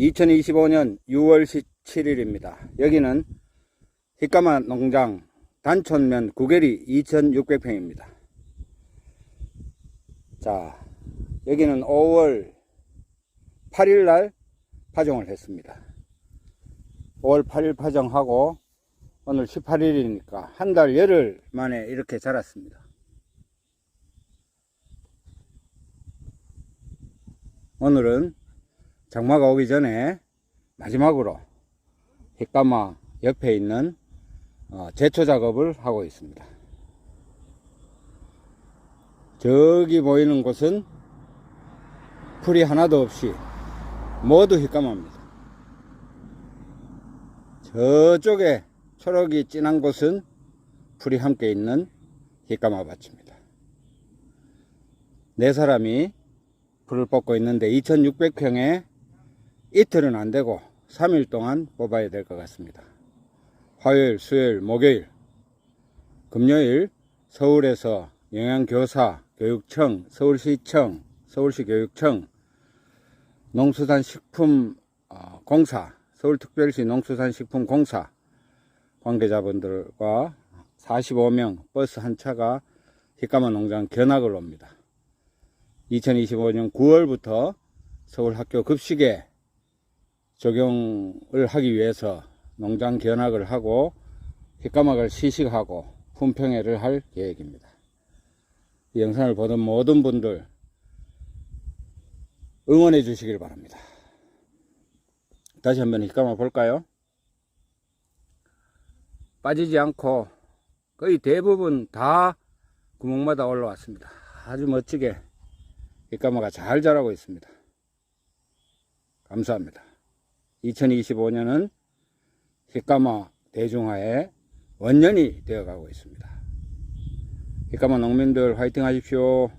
2025년 6월 17일입니다. 여기는 휘까마 농장 단촌면 구계리 2600평입니다. 자, 여기는 5월 8일 날 파종을 했습니다. 5월 8일 파종하고 오늘 18일이니까 한 달 열흘 만에 이렇게 자랐습니다. 오늘은 장마가 오기 전에 마지막으로 햇가마 옆에 있는 어, 제초 작업을 하고 있습니다. 저기 보이는 곳은 풀이 하나도 없이 모두 햇가마입니다. 저쪽에 초록이 진한 곳은 풀이 함께 있는 햇가마 밭입니다. 네 사람이 풀을 뽑고 있는데 2600평에 이틀은 안 되고 3일 동안 뽑아야 될 것 같습니다. 화요일, 수요일, 목요일, 금요일 서울에서 영양교사, 교육청, 서울시청, 서울시 교육청, 농수산식품공사, 서울특별시 농수산식품공사 관계자분들과 45명 버스 한 차가 휘까마 농장 견학을 옵니다. 2025년 9월부터 서울 학교 급식에 적용을 하기 위해서 농장 견학을 하고 휘까막을 시식하고 품평회를 할 계획입니다. 이 영상을 보던 모든 분들 응원해 주시길 바랍니다. 다시 한번 휘까마 볼까요? 빠지지 않고 거의 대부분 다 구멍마다 올라왔습니다. 아주 멋지게 휘까마가 잘 자라고 있습니다. 감사합니다. 2025년은 휘까마 대중화의 원년이 되어가고 있습니다. 휘까마 농민들 화이팅 하십시오.